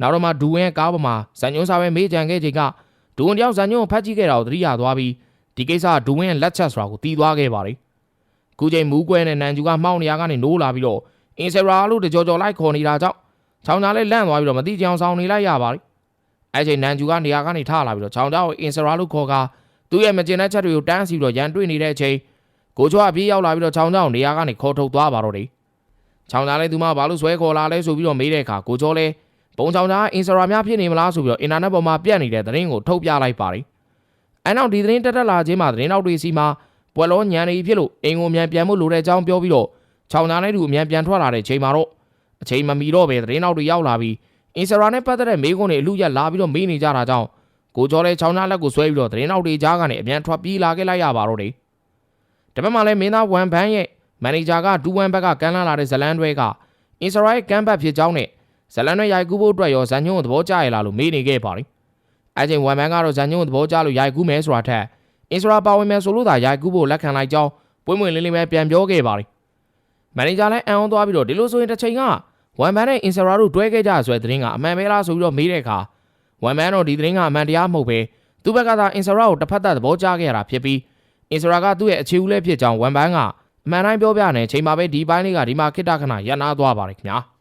နောက်တော့မှဒူဝင်းကားပေါ်မှာဇန်ညွန့်စာပဲမေးကြံခဲ့ချိန်ကဒူဝင်းတယောက်ဇန်ညွန့်ကိုဖတ်ကြည့်ခဲ့တာကိုသတိရသွားပြီးဒီကိစ္စဒူဝင်းရဲ့လက်ချက်ဆိုတာကိုတီးသွားခဲ့ပါတယ်ခုချိန်မူးကွဲနဲ့နန်ကျူကမှောက်နေရကနေနိုးလာပြီးတော့အင်ဆရာလို့တကြောကြောလိုက်ခေါ်နေတာကြောင့်ချောင်းသားလေးလန့်သွားပြီးတော့မတိကြအောင်ဆောင်နေလိုက်ရပါတယ်အဲ့ချိန်နန်ကျူကနေရာကနေထလာပြီးတော့ချောင်းသားကိုအင်ဆရာလို့ခေါ်ကသူ့ရဲ့မကျင်တဲ့ချက်တွေကိုတန်းစီပြီးတော့ရန်တွေ့နေတဲ့အချိန်ကိုချွားပြေးရောက်လာပြီးတော့ချောင်းသားကိုနေရာကနေခေါ်ထုတ်သွားပါတော့တယ်ချောင်းသားလည်းသူမဘာလို့ဆွဲခေါ်လာလဲဆိုပြီးတော့မေးတဲ့အခါကိုကျော်လဲ ပုံချောင်းသားအင်စရာများဖြစ်နေမလားဆိုပြီးတော့အင်တာနက်ပေါ်မှာပြန့်နေတဲ့သတင်းကိုထုတ်ပြလိုက်ပါတယ်အဲနောက်ဒီသတင်းတက်တက်လာခြင်းမှာသတင်းနောက်တွေစီမှာပွဲလောညံနေဖြစ်လို့အင်ကိုမြန်ပြန်မှုလိုတဲ့အကြောင်းပြောပြီးတော့ချောင်းသားနဲ့သူအမြန်ပြန်ထွက်လာတဲ့ချိန်မှာတော့အချိန်မမီတော့ပဲသတင်းနောက်တွေရောက်လာပြီးအင်စရာနဲ့ပတ်သက်တဲ့မေးခွန်းတွေအလူရက်လာပြီးတော့မေးနေကြတာကြောင့်ကိုကျော်လဲချောင်းသားလက်ကိုဆွဲပြီးတော့သတင်းနောက်တွေကြားကနေအမြန်ထွက်ပြေးလာခဲ့လိုက်ရပါတော့တယ်တပတ်မှလည်းမင်းသားဝန်ဘန်းရဲ့မန်နေဂျာကဒူဝမ်ဘက်ကကမ်းလှမ်းလာတဲ့ဇလန်တွေကအင်စရာရဲ့ကမ်းဘတ်ဖြစ်ကြောင်းနဲ့ ဇလန်တွေရိုက်ကူးဖို့အတွက်ရောဇန်ညုံကိုသဘောကျရလားလို့မေးနေခဲ့ပါတယ်။အဲချိန်ဝန်ဘန်းကတော့ဇန်ညုံကိုသဘောကျလို့ရိုက်ကူးမယ်ဆိုတာထက်အင်စရာပါဝင်မယ်ဆိုလို့သာရိုက်ကူးဖို့လက်ခံလိုက်ကြောင်းပွင့်ပွင့်လင်းလင်းပဲပြန်ပြောခဲ့ပါတယ်။မန်နေဂျာလည်းအံ့ဩသွားပြီးတော့ဒီလိုဆိုရင်တစ်ချိန်ကဝန်ဘန်းနဲ့အင်စရာတို့တွဲခဲ့ကြဆိုတဲ့သတင်းကအမှန်ပဲလားဆိုပြီးတော့မေးတဲ့အခါဝန်ဘန်းတော့ဒီသတင်းကအမှန်တရားမဟုတ်ပဲသူ့ဘက်ကသာအင်စရာကိုတစ်ဖက်သက်သဘောကျခဲ့ရတာဖြစ်ပြီးအင်စရာကသူ့ရဲ့အခြေဦးလေးဖြစ်ကြောင်းဝန်ဘန်းကအမှန်တိုင်းပြောပြနေချိန်မှာပဲဒီပိုင်းလေးကဒီမှာခိတ္တခဏရပ်နာသွားပါတယ်ခင်ဗျာ။